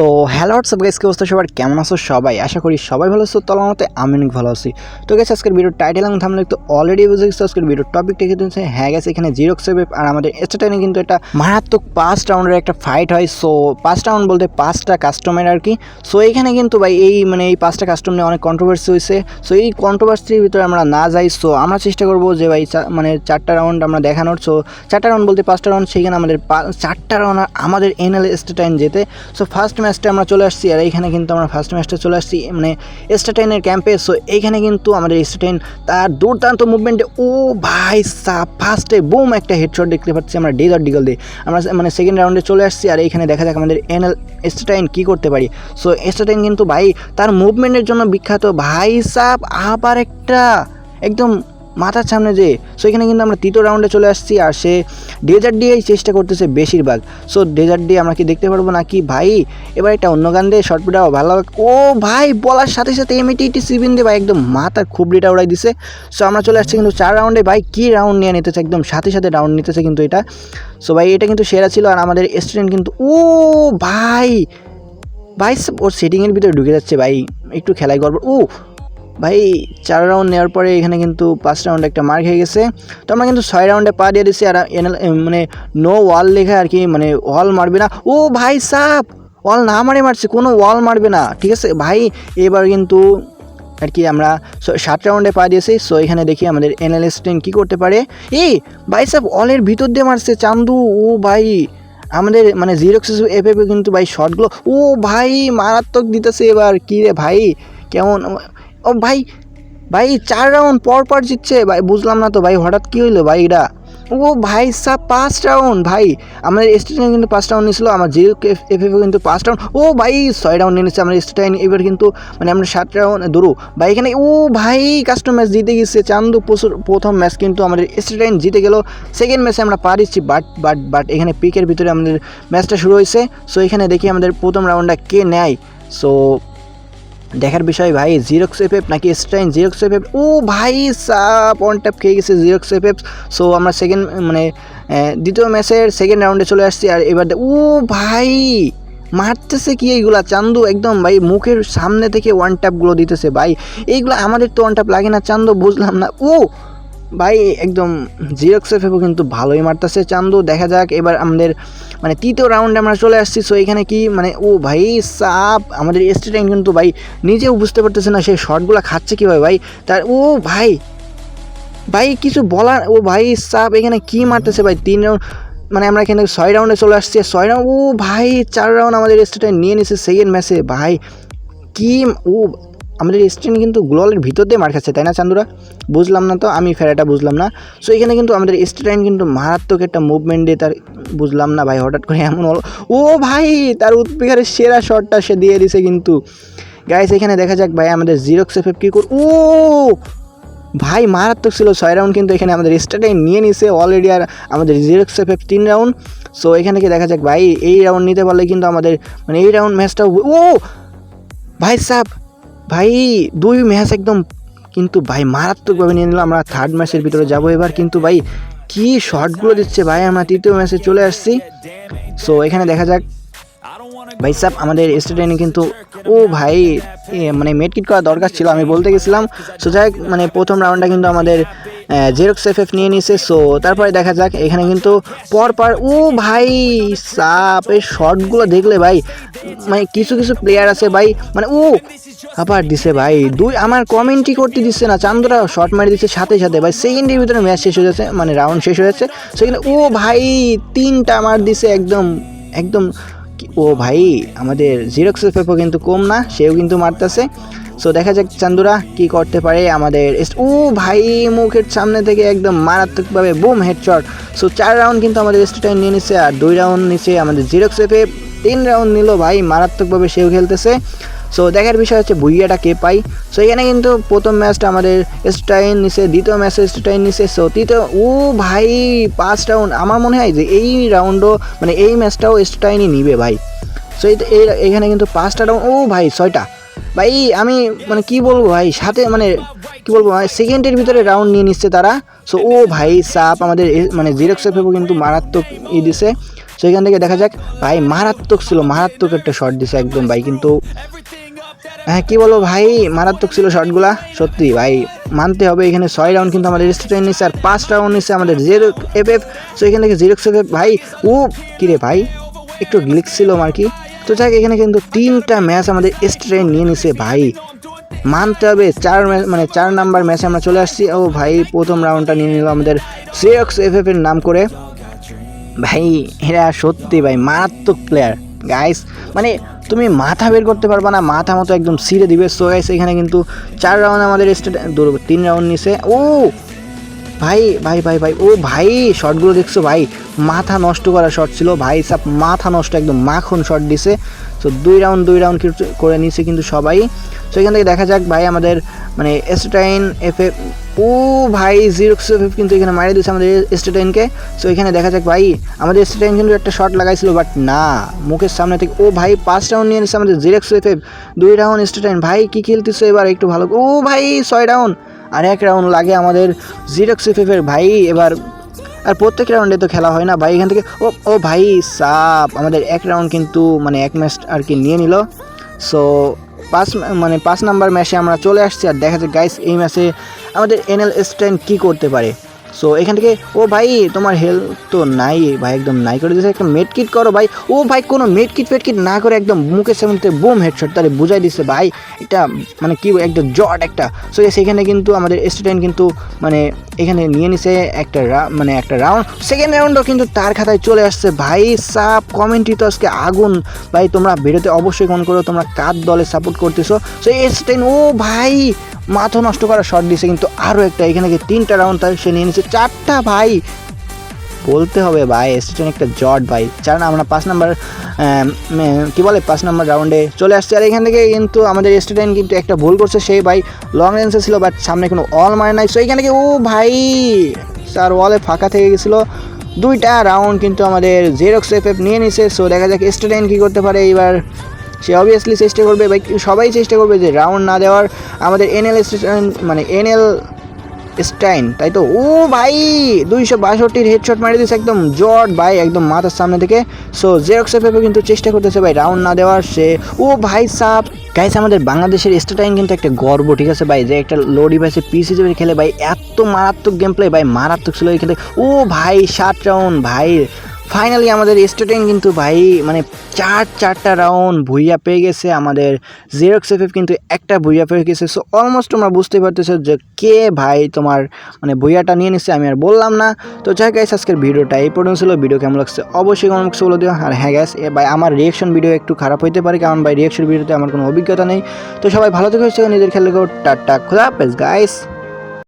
তো hello WhatsApp guys কি অবস্থা সবার? কেমন আছো সবাই? আশা করি সবাই ভালো আছো তলার মতে আমি অনেক ভালো আছি। তো গেছে আজকের ভিডিও টাইটেল এবং থামলে তো অলরেডি বুঝে গেছো, আজকের ভিডিও টপিক থেকে দিচ্ছে হ্যাঁ গেছে এখানে জিরো সেভেপ আর আমাদের স্টেটাইনে কিন্তু একটা মারাত্মক পাঁচ রাউন্ডের একটা ফাইট হয়। সো পাঁচ রাউন্ড বলতে পাঁচটা কাস্টমার আর কি। সো এখানে কিন্তু ভাই এই মানে এই পাঁচটা কাস্টম নিয়ে অনেক কন্ট্রোভার্সি হয়েছে। সো এই কন্ট্রোভার্সির ভিতরে আমরা না যাই সো আমরা চেষ্টা করব যে ভাই মানে চারটা রাউন্ড আমরা দেখানোর। সো চারটা রাউন্ড বলতে পাঁচটা রাউন্ড সেইখানে আমাদের চারটা রাউন্ড আমাদের এনএল স্টেটাইন যেতে। সো ফার্স্ট ম্যাচটা আমরা চলে আসছি, আর এইখানে কিন্তু আমরা ফার্স্ট ম্যাচটা চলে আসছি মানে স্টেটাইনের ক্যাম্পে সো এইখানে কিন্তু আমাদের স্টেটাইন তার দুর্দান্ত মুভমেন্টে ও ভাই সা ফার্স্টে বুম একটা হেডশট দেখতে পাচ্ছি আমরা ডেজার ডিগল দিয়ে আমরা মানে সেকেন্ড রাউন্ডে চলে আসছি, আর এইখানে দেখা যাক আমাদের এনএল স্টেটাইন কী করতে পারি। সো স্টেটাইন কিন্তু ভাই, তার মুভমেন্টের জন্য বিখ্যাত ভাই সাপ আবার একটা একদম মাথার সামনে যে সো এখানে কিন্তু আমরা তৃতীয় রাউন্ডে চলে আসছি আর সে ডেজার্ট দিয়েই চেষ্টা করতেছে বেশিরভাগ। সো ডেজার্ট দিয়ে আমরা কি দেখতে পারব নাকি? ভাই, এবার একটা অন্য গান দিয়ে শর্টপুটাও ভালো লাগে ও ভাই, বলার সাথে সাথে এমএটি টি সিবিন দিয়ে ভাই, একদম মাথার খুবলিটা উড়াই দিছে। সো আমরা চলে আসছি কিন্তু চার রাউন্ডে ভাই, কী রাউন্ড নিয়ে নিতেছে? একদম সাথে সাথে রাউন্ড নিতেছে কিন্তু এটা। সো ভাই, এটা কিন্তু সেরা ছিল আর আমাদের স্টুডেন্ট কিন্তু, ও ভাই ভাই, ওর সেটিংয়ের ভিতরে ঢুকে যাচ্ছে, ভাই, একটু খেলায় গড়বড়, ও ভাই, চার রাউন্ড নেওয়ার পরে এখানে কিন্তু পাঁচ রাউন্ড একটা মার্ক হয়ে গেছে। তো আমরা কিন্তু ছয় রাউন্ডে পা দিয়ে দিচ্ছি আর মানে নো ওয়াল লেখা আর কি মানে ওয়াল মারবে না। ও ভাই সাপ! ওয়াল না মারে মারছে, কোনো ওয়াল মারবে না। ঠিক আছে? ভাই, এবার কিন্তু আর কি আমরা সাত রাউন্ডে পা দিয়েছি। সো এখানে দেখি আমাদের এনালিস্টেন কী করতে পারে। এই ভাই সাহেব অলের ভিতর দিয়ে মারছে চান্দু। ও ভাই, আমাদের মানে জিরোক্স এফ কিন্তু ভাই শর্টগুলো ও ভাই, মারাত্মক দিতেছে এবার। কী রে ভাই? কেমন? ও ভাই ভাই চার রাউন্ড পর পর জিতছে, ভাই বুঝলাম না তো ভাই, হঠাৎ কী হইল ভাই এটা? ও ভাই সব পাঁচ রাউন্ড ভাই। আমাদের স্টেটাইন কিন্তু পাঁচ রাউন্ড নিয়েছিল, আমার জিরো এফ এফ কিন্তু পাঁচ রাউন্ড ও ভাই, ছয় রাউন্ড নিয়ে নিচ্ছে আমার স্টেটাইন এবার কিন্তু মানে আমরা সাত রাউন্ড ধরু। ভাই এখানে, ও ভাই কাস্টম ম্যাচ জিতে গেছে। চান্দু প্রথম ম্যাচ কিন্তু আমাদের স্টেটাইন জিতে গেল। সেকেন্ড ম্যাচে আমরা পারিছি বাট বাট বাট এখানে পিকের ভিতরে আমাদের ম্যাচটা শুরু হয়েছে। সো এখানে দেখি আমাদের প্রথম রাউন্ডটা কে নেয়। সো দেখার বিষয় ভাই জিরোক্স এফ এফ নাকি স্ট্রাইন জিরক্স এফ ও ভাই সাপ অন ট্যাপ খেয়ে গেছে জিরোক্স এফ এফ সো আমরা সেকেন্ড মানে দ্বিতীয় ম্যাচের সেকেন্ড রাউন্ডে চলে আসছি আর এবার ও ভাই, মারতেছে কি এইগুলা? চান্দু একদম ভাই, মুখের সামনে থেকে ওয়ান ট্যাপগুলো দিতেছে ভাই। এইগুলো আমাদের তো ওয়ান ট্যাপ লাগে না, চান্দু, বুঝলাম না। ও ভাই, একদম জিরক্স এফএফও কিন্তু ভালোই মারতেছে। চান্দু, দেখা যাক, এবার আমাদের মানে তৃতীয় রাউন্ডে আমরা চলে আসছি। সো এখানে কি মানে ও ভাই, সাপ! আমাদের স্টেটাইন কিন্তু ভাই, নিজেও বুঝতে পারতেছে না সেই শর্টগুলো খাচ্ছে কীভাবে ভাই। তার, ও ভাই ভাই, কিছু বলার, ও ভাই, সাপ, এখানে কি মারতেছে ভাই? তিন রাউন্ড মানে আমরা এখানে ছয় রাউন্ডে চলে আসছি। ছয় রাউন্ড ও ভাই, চার রাউন্ড আমাদের স্টেটাইন নিয়ে নিছে সেকেন্ড ম্যাচে ভাই, কি, ও আমাদের স্টেন কিন্তু গ্লোয়ালের ভিতর দিয়ে মার খাচ্ছে তাই না চান্দুরা? বুঝলাম না তো, আমি ফেরাটা বুঝলাম না। সো এখানে কিন্তু আমাদের স্টেটাইন কিন্তু মারাত্মক একটা মুভমেন্ট দিয়ে তার বুঝলাম না ভাই, হঠাৎ করে এমন হলো। ও ভাই, তার উৎপিকারের সেরা শটটা সে দিয়ে দিছে কিন্তু। গাইস এখানে দেখা যাক ভাই, আমাদের জিরোক্স এফ কী কর ও! ভাই, মারাত্মক ছিল, ছয় রাউন্ড কিন্তু এখানে আমাদের স্টার্টাই নিয়ে নিছে অলরেডি আর আমাদের জিরোক্স এফ তিন রাউন্ড সো এখানে কি দেখা যাক ভাই, এই রাউন্ড নিতে পারলে কিন্তু আমাদের মানে এই রাউন্ড ম্যাচটাও ও! ভাই সাহ ভাই, দুই ম্যাচ একদম, কিন্তু ভাই, মারাত্মকভাবে নিয়ে নিলাম। আমরা থার্ড ম্যাচের ভিতরে যাব এবার, কিন্তু ভাই, কি শটগুলো দিচ্ছে ভাই, আমরা তৃতীয় ম্যাচে চলে আসছি। সো এখানে দেখা যাক। ভাই সাহ আমাদের স্টেডিয়ামে কিন্তু, ও ভাই মানে মেডকিট করা দরকার ছিল, আমি বলতে গেছিলাম। সো যাই মানে প্রথম রাউন্ডটা কিন্তু আমাদের জেরক্স এফ এফ নিয়ে নিছে। সো তারপরে দেখা যাক, এখানে কিন্তু পর পর ও ভাই, সাপ, এই শটগুলো দেখলে ভাই মানে কিছু কিছু প্লেয়ার আছে ভাই মানে ও আবার দিছে ভাই। দুই, আমার কমেন্টই করতে দিচ্ছে না, চান্দরা শট মারি দিচ্ছে সাথে সাথে ভাই। সেকেন্ডের ভিতরে ম্যাচ শেষ হয়ে যাচ্ছে মানে রাউন্ড শেষ হয়ে যাচ্ছে। সেখানে ও ভাই, তিনটা মার দিছে, একদম একদম ও ভাই, আমাদের জিরক্সের পেপো কিন্তু কম না, সেও কিন্তু মারতেছে। সো দেখা যাক চান্দুরা কি করতে পারে আমাদের ও ভাই, মুখের সামনে থেকে একদম মারাত্মকভাবে বুম হেডশট সো চার রাউন্ড কিন্তু আমাদের স্টেটাইন নিয়ে নিছে, আর দুই রাউন্ড নিছে আমাদের জিরক্স এফে তিন রাউন্ড নিল ভাই, মারাত্মকভাবে সেও খেলতেছে। সো দেখার বিষয় হচ্ছে ভুইয়াটা কে পাই? সো এখানে কিন্তু প্রথম ম্যাচটা আমাদের স্টাইন নিছে, দ্বিতীয় ম্যাচে স্টাইন নিছে। সো তৃতীয় ও ভাই, পাঁচ রাউন্ড আমার মনে হয় যে এই রাউন্ডও মানে এই ম্যাচটাও স্টাইনই নিবে ভাই। সো এই এখানে কিন্তু পাঁচটা রাউন্ড ও ভাই, ছয়টা। ভাই, আমি মানে কি বলব ভাই, সাথে মানে কি বলব ভাই সেকেন্ডের ভিতরে রাউন্ড নিয়ে নিচ্ছে তারা। সো ও ভাই, সাপ আমাদের মানে জিরক্স এফেও কিন্তু মারাত্মক ই দিছে। সো এখান থেকে দেখা যাক। ভাই, মারাত্মক ছিল, মারাত্মক একটা শট দিছে একদম ভাই, কিন্তু হ্যাঁ কি বলব ভাই? মারাত্মক ছিল শটগুলা সত্যি ভাই। মানতে হবে, এখানে ছয় রাউন্ড কিন্তু আমাদের স্টেটেন নিচ্ছে আর পাঁচ রাউন্ড নিচ্ছে আমাদের জিরো এফ এফ সো এখান থেকে জিরো এফ এফ ভাই, ও, কিরে ভাই, একটু গ্লিক ছিল আর কি? তো যাক, এখানে কিন্তু তিনটা ম্যাচ আমাদের স্ট্রেন নিয়ে নিছে ভাই। মানতে হবে, চার ম্যাচ মানে চার নাম্বার ম্যাচে আমরা চলে আসছি। ও ভাই, প্রথম রাউন্ডটা নিয়ে নিল আমাদের সিরক্স এফ এর নাম করে। ভাই, এরা সত্যি ভাই, মারাত্মক প্লেয়ার গাইস মানে তুমি মাথা বের করতে পারবা না, মাথা মতো একদম সিরে দিবে। সো গাইস এখানে কিন্তু চার রাউন্ড আমাদের স্টেট তিন রাউন্ড নিছে। ও! ভাই ভাই ভাই ভাই, ও ভাই শটগুলো দেখছ ভাই? মাথা নষ্ট করা শট ছিল ভাই সাপ মাথা নষ্ট, একদম মাখন শট দিছে। তো দুই রাউন্ড দুই রাউন্ড করে নিছে কিন্তু সবাই। তো এখান থেকে দেখা যাক ভাই আমাদের মানে স্টেটাইন এফ ও ভাই জিরো এফ কিন্তু এখানে মারিয়ে দিচ্ছে আমাদের স্টেটাইনকে সো এখানে দেখা যাক ভাই, আমাদের স্টেটাইন কিন্তু একটা শট লাগাইছিল বাট না, মুখের সামনে থেকে, ও ভাই, পাঁচ রাউন্ড নিয়ে নিচ্ছে আমাদের জিরো এফ এফ দুই রাউন্ড স্টেটাইন ভাই, কি খেলতেছো এবার একটু ভালো ও ভাই, ছয় রাউন্ড আর এক রাউন্ড লাগে আমাদের জিরক্স সিফিফের ভাই, এবার আর প্রত্যেক রাউন্ডে তো খেলা হয় না। ভাই, এখান থেকে ও ও ভাই, সাপ। আমাদের এক রাউন্ড কিন্তু মানে এক ম্যাচ আর কি নিয়ে নিল। সো পাঁচ মানে পাঁচ নাম্বার ম্যাচে আমরা চলে আসছি। আর দেখা যাচ্ছে গাইস এই ম্যাচে আমাদের এনএল স্ট্যান্ড কী করতে পারে। সো এখান থেকে, ও ভাই, তোমার হেলথ তো নাই, ভাই, একদম নাই করে দিয়েছে একটা মেড কিট করো ভাই। ও ভাই, কোনো মেড কিট ফেড কিট না করে একদম মুখের সামনে বুম হেডশট তাহলে বুঝাই দিচ্ছে ভাই, এটা মানে কি একটা জট একটা। সো সেখানে কিন্তু আমাদের স্টুডেন্ট কিন্তু মানে এখানে নিয়ে নিছে একটা মানে একটা রাউন্ড সেকেন্ড রাউন্ডও কিন্তু তার খাতায় চলে আসছে, ভাই, সাপ কমেন্টই তো আজকে আগুন। ভাই, তোমরা ভিডিওতে অবশ্যই কমেন্ট করো, তোমরা কার দলে সাপোর্ট করতেছো? সো স্টেন ও ভাই মাথা নষ্ট করা শট দিয়েছে কিন্তু আরও একটা, এখানে তিনটা রাউন্ড তাই সে নিয়ে নিচ্ছে চারটা ভাই। বলতে হবে ভাই স্টেশন একটা জট ভাই। না আমরা পাঁচ নাম্বার কী বলে, পাঁচ নাম্বার রাউন্ডে চলে আসছে। আর এখান থেকে কিন্তু আমাদের স্টুডেন্ট কিন্তু একটা ভুল করছে, সেই ভাই লং রেঞ্জে ছিল বাট সামনে কোনো অল মারে নাই। সো এখান ও ভাই, তার ওয়ালে ফাঁকা থেকে গেছিল। দুইটা রাউন্ড কিন্তু আমাদের জেরক্স এফ নিয়ে নিছে। সো দেখা যাক স্টুডেন্ট কী করতে পারে। এইবার সে অবভিয়াসলি চেষ্টা করবে ভাই সবাই চেষ্টা করবে যে রাউন্ড না দেওয়ার আমাদের এনএল মানে এনএল স্টাইন তাই তো? ও ভাই, দুইশো বাষট্টির হেডশট মারি দিয়েছে একদম জট ভাই, একদম মাথার সামনে থেকে। সো জেরক্স এফ কিন্তু চেষ্টা করতেছে ভাই রাউন্ড না দেওয়ার, সে ও ভাই সাপ গাইস আমাদের বাংলাদেশের স্টাটাইন কিন্তু একটা গর্ব, ঠিক আছে ভাই? যে একটা লো ডিভাইসে পিস হিসেবে খেলে ভাই, এত মারাত্মক গেম প্লে ভাই, মারাত্মক ছিল খেলে। ও ভাই, সাত রাউন্ড ভাই। ফাইনালি আমাদের স্টুডেন্ট কিন্তু ভাই মানে চার, চারটা রাউন্ড ভুইয়া পেয়ে গেছে আমাদের জেরক্স এফ কিন্তু একটা ভুইয়া পেয়ে গেছে। সো অলমোস্ট তোমরা বুঝতে পারতেছো যে কে ভাই তোমার মানে ভুইয়াটা নিয়ে নিচ্ছে আমি আর বললাম না। তো যাই গাইস আজকের ভিডিওটা এই পর্যন্ত ছিল। ভিডিও কেমন লাগছে অবশ্যই কমেন্ট বক্সে বলে দিও। আর হ্যাঁ গ্যাস ভাই, আমার রিয়েকশন ভিডিও একটু খারাপ হইতে পারে, কারণ ভাই রিয়েকশন ভিডিওতে আমার কোনো অভিজ্ঞতা নেই। তো সবাই ভালো থেকে নিজের খেলে টাটা, খোদা হাফেজ গাইস